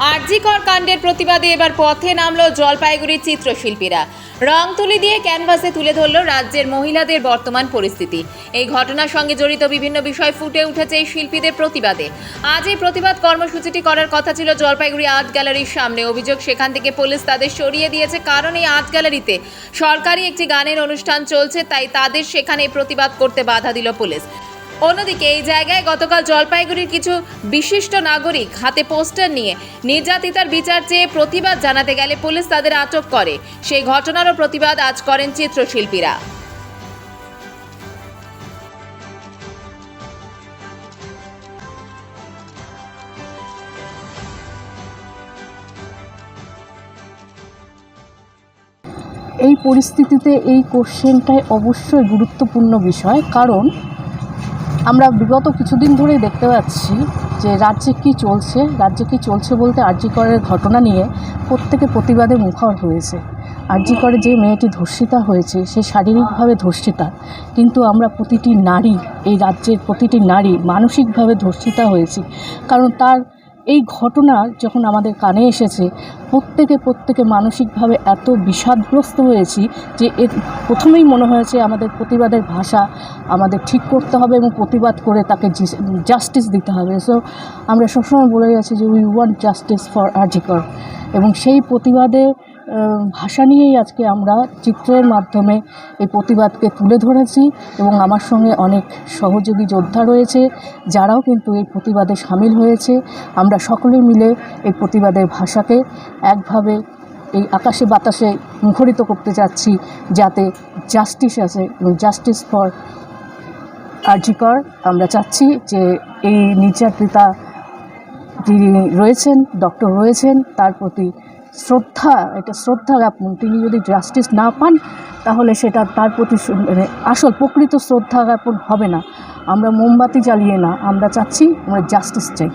আরজিকর কাণ্ডের প্রতিবাদে এবার পথে নামলো জলপাইগুড়ির চিত্রশিল্পীরা। রং তুলি দিয়ে ক্যানভাসে তুলে ধরল রাজ্যের মহিলাদের বর্তমান পরিস্থিতি। এই ঘটনার সঙ্গে জড়িত বিভিন্ন বিষয় ফুটে উঠেছে এই শিল্পীদের প্রতিবাদে। আজ এই প্রতিবাদ কর্মসূচিটি করার কথা ছিল জলপাইগুড়ি আর্ট গ্যালারির সামনে। অভিযোগ, সেখান থেকে পুলিশ তাদের সরিয়ে দিয়েছে। কারণ এই আর্ট গ্যালারিতে সরকারি একটি গানের অনুষ্ঠান চলছে, তাই তাদের সেখানে প্রতিবাদ করতে বাধা দিল পুলিশ। অন্যদিকে এই জায়গায় গতকাল জলপাইগুড়ির কিছু বিশিষ্ট নাগরিক হাতে পোস্টার নিয়ে নির্যাতিতার বিচার চেয়ে প্রতিবাদ জানাতে গেলে পুলিশ তাদের আটক করে। সেই ঘটনারও প্রতিবাদ আজ করেন চিত্রশিল্পীরা। এই পরিস্থিতিতে এই কোশ্চেনটাই অবশ্যই গুরুত্বপূর্ণ বিষয়, কারণ আমরা বিগত কিছুদিন ধরেই দেখতে পাচ্ছি যে রাজ্যে কি চলছে, রাজ্যে কি চলছে বলতে আরজিকরের ঘটনা নিয়ে প্রত্যেকে প্রতিবাদে মুখর হয়েছে। আর্যিকরে যে মেয়েটি ধর্ষিতা হয়েছে, সে শারীরিকভাবে ধর্ষিতা, কিন্তু আমরা প্রতিটি নারী, এই রাজ্যের প্রতিটি নারী মানসিকভাবে ধর্ষিতা হয়েছি। কারণ তার এই ঘটনা যখন আমাদের কানে এসেছে, প্রত্যেকে প্রত্যেকে মানসিকভাবে এত বিষাদগ্রস্ত হয়েছি যে এর প্রথমেই মনে হয়েছে আমাদের প্রতিবাদের ভাষা আমাদের ঠিক করতে হবে এবং প্রতিবাদ করে তাকে জাস্টিস দিতে হবে। সো আমরা সবসময় বলে গেছি যে we want justice for RG Kar এবং সেই প্রতিবাদে ভাষা নিয়েই আজকে আমরা চিত্রের মাধ্যমে এই প্রতিবাদকে তুলে ধরেছি এবং আমার সঙ্গে অনেক সহযোগী যোদ্ধা রয়েছে, যারাও কিন্তু এই প্রতিবাদে সামিল হয়েছে। আমরা সকলে মিলে এই প্রতিবাদের ভাষাকে একভাবে এই আকাশে বাতাসে মুখরিত করতে চাচ্ছি যাতে জাস্টিস আছে এবং জাস্টিস ফর আর্জিকর। আমরা চাচ্ছি যে এই নির্যাতিতা যিনি রয়েছেন ডক্টর রয়েছেন, তার প্রতি শ্রদ্ধা এটা শ্রদ্ধা জ্ঞাপন। তিনি যদি জাস্টিস না পান, তাহলে সেটা তার প্রতি মানে আসল প্রকৃত শ্রদ্ধা জ্ঞাপন হবে না। আমরা মোমবাতি জ্বালিয়ে না, আমরা চাচ্ছি আমরা জাস্টিস চাই।